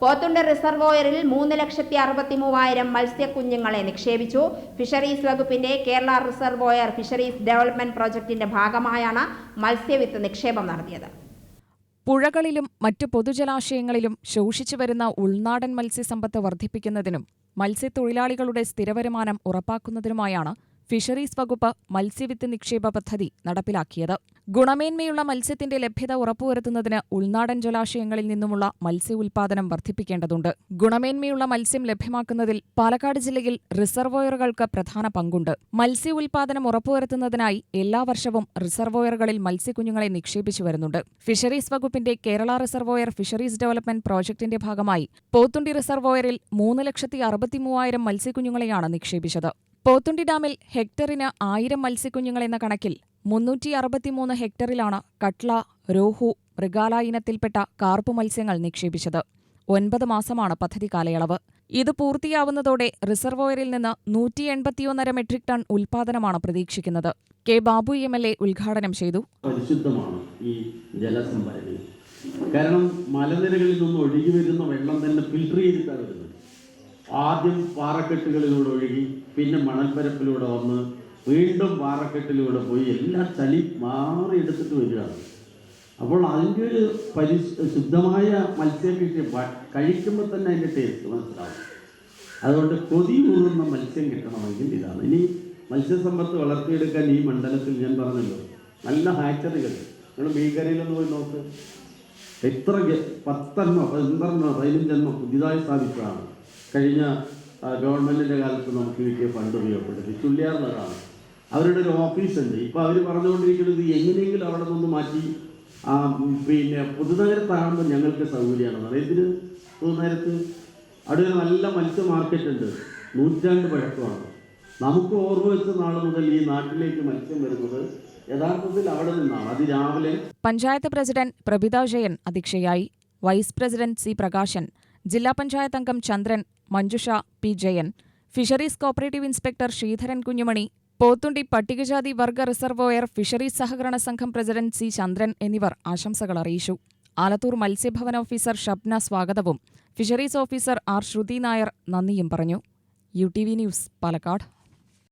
പോത്തുണ്ട് റിസർവോയറിൽ മൂന്ന് ലക്ഷത്തി അറുപത്തി മൂവായിരം മത്സ്യക്കുഞ്ഞുങ്ങളെ നിക്ഷേപിച്ചു. ഫിഷറീസ് വകുപ്പിന്റെ കേരള റിസർവോയർ ഫിഷറീസ് ഡെവലപ്മെന്റ് പ്രോജക്ടിന്റെ ഭാഗമായാണ് മത്സ്യവിത്ത് നിക്ഷേപം നടത്തിയത്. പുഴകളിലും മറ്റു പൊതുജലാശയങ്ങളിലും ശോഷിച്ചു വരുന്ന ഉൾനാടൻ മത്സ്യസമ്പത്ത് വർദ്ധിപ്പിക്കുന്നതിനും മത്സ്യത്തൊഴിലാളികളുടെ സ്ഥിരവരുമാനം ഉറപ്പാക്കുന്നതിനുമായാണ് ഫിഷറീസ് വകുപ്പ് മത്സ്യവിത്ത് നിക്ഷേപ പദ്ധതി നടപ്പിലാക്കിയത്. ഗുണമേന്മയുള്ള മത്സ്യത്തിന്റെ ലഭ്യത ഉറപ്പുവരുത്തുന്നതിന് ഉൾനാടൻ ജലാശയങ്ങളിൽ നിന്നുമുള്ള മത്സ്യ ഉൽപാദനം വർദ്ധിപ്പിക്കേണ്ടതുണ്ട്. ഗുണമേന്മയുള്ള മത്സ്യം ലഭ്യമാക്കുന്നതിൽ പാലക്കാട് ജില്ലയിൽ റിസർവോയറുകൾക്ക് പ്രധാന പങ്കുണ്ട്. മത്സ്യ ഉൽപാദനം ഉറപ്പുവരുത്തുന്നതിനായി എല്ലാ വർഷവും റിസർവോയറുകളിൽ മത്സ്യക്കുഞ്ഞുങ്ങളെ നിക്ഷേപിച്ചു വരുന്നുണ്ട്. ഫിഷറീസ് വകുപ്പിന്റെ കേരള റിസർവോയർ ഫിഷറീസ് ഡെവലപ്മെന്റ് പ്രോജക്ടിന്റെ ഭാഗമായി പോത്തുണ്ടി റിസർവോയറിൽ മൂന്ന് ലക്ഷത്തി അറുപത്തിമൂവായിരം മത്സ്യക്കുഞ്ഞുങ്ങളെയാണ് നിക്ഷേപിച്ചത്. പോത്തുണ്ടി ഡാമിൽ ഹെക്ടറിന് ആയിരം മത്സ്യക്കുഞ്ഞുങ്ങളെന്ന കണക്കിൽ മുന്നൂറ്റി അറുപത്തിമൂന്ന് ഹെക്ടറിലാണ് കട്ല രോഹു മൃഗാല ഇനത്തിൽപ്പെട്ട കാർപ്പു മത്സ്യങ്ങൾ നിക്ഷേപിച്ചത്. ഒൻപത് മാസമാണ് പദ്ധതി കാലയളവ്. ഇത് പൂർത്തിയാവുന്നതോടെ റിസർവോയറിൽ നിന്ന് നൂറ്റി എൺപത്തിയൊന്നര മെട്രിക് ടൺ ഉൽപാദനമാണ് പ്രതീക്ഷിക്കുന്നത്. K Babu M L A ഉദ്ഘാടനം ചെയ്തു. പരിശുദ്ധമാണ് ഈ ജലസംഭരണി കാരണം മലനിരകളിൽ നിന്ന് ഒഴുകി വരുന്ന വെള്ളം തന്നെ ഫിൽട്ടർ ചെയ്തിട്ടാണ് ആദ്യം പാറക്കെട്ടുകളിലൂടെ ഒഴുകി പിന്നെ മണൽപ്പരപ്പിലൂടെ വന്ന് വീണ്ടും പാറക്കെട്ടിലൂടെ പോയി എല്ലാ ചളി മാറിയെടുത്തിട്ട് വരികയാണ്. അപ്പോൾ അതിന്റെ ഒരു പരി ശുദ്ധമായ മത്സ്യം കഴിക്കുമ്പോൾ തന്നെ അതിന്റെ ടേസ്റ്റ് മനസ്സിലാവും. അതുകൊണ്ട് കൊതി ഊറുന്ന മത്സ്യം കിട്ടണമെങ്കിൽ ഇതാണ്. ഇനി മത്സ്യസമ്പത്ത് വളർത്തിയെടുക്കാൻ ഈ മണ്ഡലത്തിൽ ഞാൻ പറഞ്ഞല്ലോ നല്ല ഹാച്ചറികൾ നിങ്ങൾ ഭീകരയിലൊന്ന് പോയി നോക്ക്. എത്ര പത്തെണ്ണോ പന്ത്രണ്ടോ പതിനഞ്ചെണ്ണോ പുതിയതായി സ്ഥാപിച്ചതാണ്. കഴിഞ്ഞ ഗവൺമെന്റിന്റെ കാലത്ത് നമുക്ക് കിട്ടിയ ഫണ്ട് ഉപയോഗപ്പെടുത്തി ചുള്ളിയാർന്നതാണ് അവരുടെ ഒരു ഓഫീസുണ്ട്. ഇപ്പോൾ അവർ പറഞ്ഞുകൊണ്ടിരിക്കുന്നത് എങ്ങനെയെങ്കിലും അവിടെ നിന്ന് മാറ്റി ആ, പിന്നെ പുതുനഗരത്താകുമ്പോൾ ഞങ്ങൾക്ക് സൗകര്യമാണ്. ഇതിന് പുതുനഗരത്ത് അവിടെ ഒരു നല്ല മത്സ്യ മാർക്കറ്റ് ഉണ്ട് നൂറ്റാണ്ട് പഴക്കമാണ്. നമുക്ക് ഓർമ്മ വെച്ച നാൾ മുതൽ ഈ നാട്ടിലേക്ക് മത്സ്യം വരുന്നത് യഥാർത്ഥത്തിൽ അവിടെ നിന്നാണ്. അത് രാവിലെ പഞ്ചായത്ത് പ്രസിഡന്റ് പ്രഭിത ജയൻ അധ്യക്ഷയായി. വൈസ് പ്രസിഡന്റ് സി പ്രകാശൻ ജില്ലാ പഞ്ചായത്ത് അംഗം Chandran Manjusha P. Jayan. Fisheries cooperative inspector Sreedharan Kunjumani Pothundi പട്ടികജാതി വർഗ റിസർവോയർ ഫിഷറീസ് സഹകരണ സംഘം പ്രസിഡന്റ് സി. ചന്ദ്രൻ എന്നിവർ ആശംസകൾ അറിയിച്ചു. ആലത്തൂർ മത്സ്യഭവൻ ഓഫീസർ ഷബ്ന സ്വാഗതവും fisheries officer R. Sruthi Nair നന്ദിയും പറഞ്ഞു. U T V news Palakkad.